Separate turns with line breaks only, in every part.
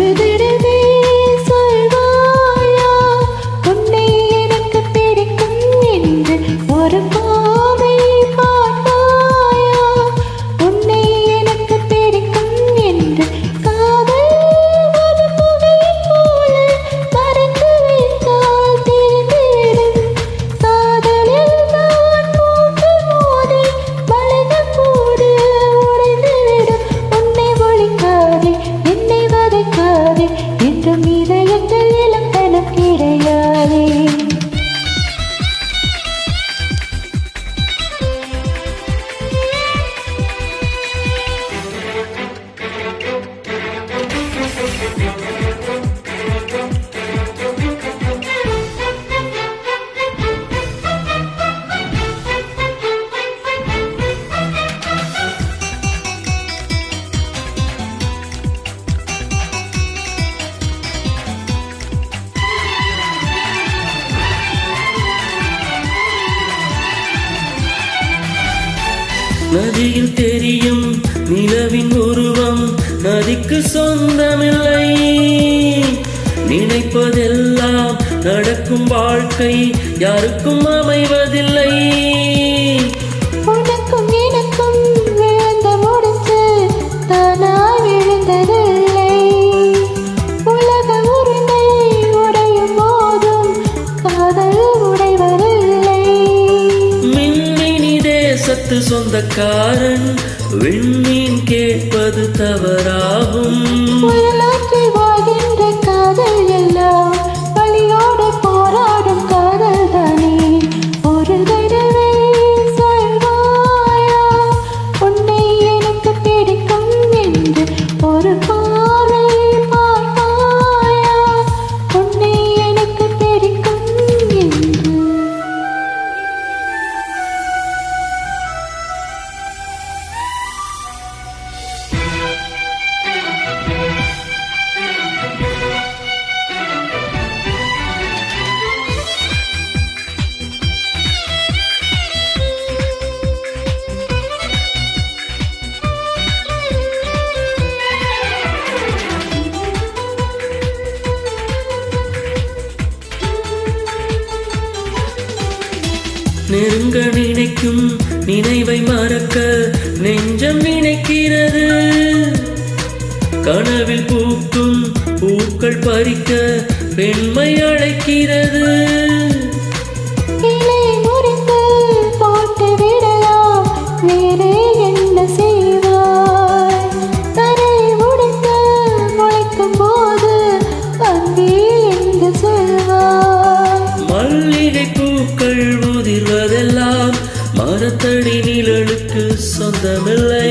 Je dirige. நதியில் தெரியும் நிலவின் உருவம். மதிக்கு சொந்தமில்லை. நினைப்பதெல்லாம் நடக்கும் வாழ்க்கை. யாருக்கும் அமைய சொந்தக்காரன் விண்மீன் கேட்பது தவறாகும்.
வாழ்கின்ற காதல் எல்லாம் வழியோட
நெருங்க நினைக்கும் நினைவை மறக்க நெஞ்சம் நினைக்கிறது. கனவில் பூக்கும் பூக்கள் பறிக்க பெண்மை அழைக்கிறது.
பொருந்தமில்லை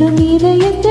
என்றும் இதயத்தில்